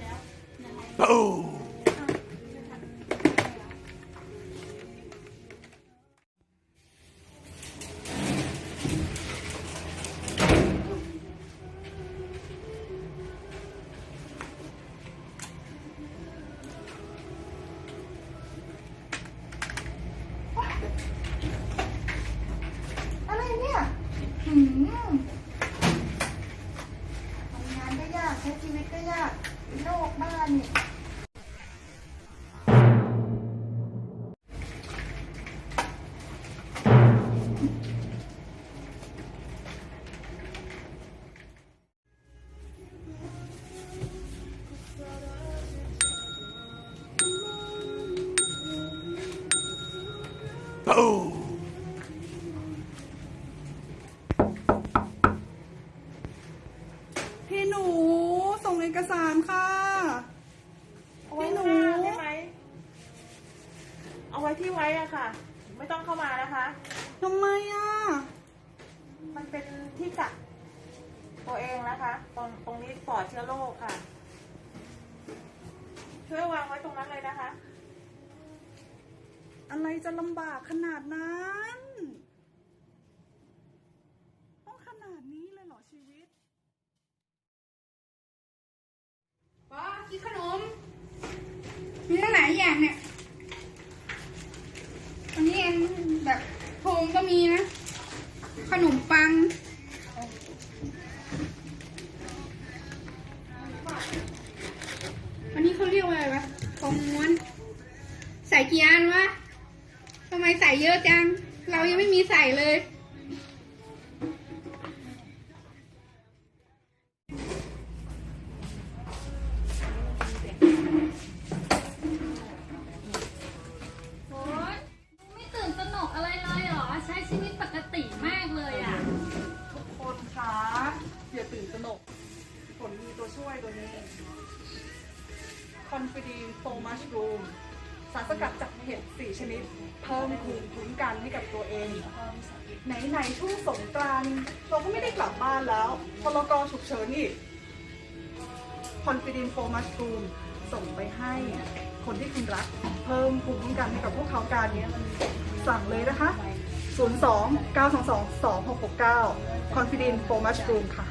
แล้วยังไงอะไรเนี่ยหืมทำงานก็ยาก ใช้ชีวิตก็ยากโลกบ้านเนี่ยพี่หนูส่งเอ กสารค่ะ เอาไว้ข้างหน้าได้ไหมเอาไว้ที่ไว้อะค่ะ ไม่ต้องเข้ามานะคะ ทำไมอะ มันเป็นที่กักตัวเองนะคะ ตรงตรงนี้ปลอดเชื้อโรคค่ะ ช่วยวางไว้ตรงนั้นเลยนะคะ อะไรจะลำบากขนาดนั้น ต้องขนาดนี้เลยเหรอชีวิต ป้ากินขนม มีตั้งหลายอย่างเนี่ย อันนี้อันแบบโพงก็มีนะ ขังอันนี้เขาเรียกว่าอะไรวะทองม้วน ใส่กี่อันวะทำไมใส่เยอะจัง เรายังไม่มีใส่เลย ตัวช่วยตัวนี้ Confidin f o m u s h r o o m สารสกัดจากเห็ด4ชนิด เพิ่มภูมิคุ้มกันให้กับตัวเอง ไหนๆช่วงสงกรานต์เราก็ไม่ได้กลับบ้านแล้วพลกรฉุกเฉินอีก Confidin f o m u s h r o o m ส่งไปให้คนที่คุณรัก เพิ่มภูมิคุ้มกันให้กับพวกเขาการนี้สั่งเลยนะคะ 02 922 2669 Confidin f o m u s h r o o m ค่ะ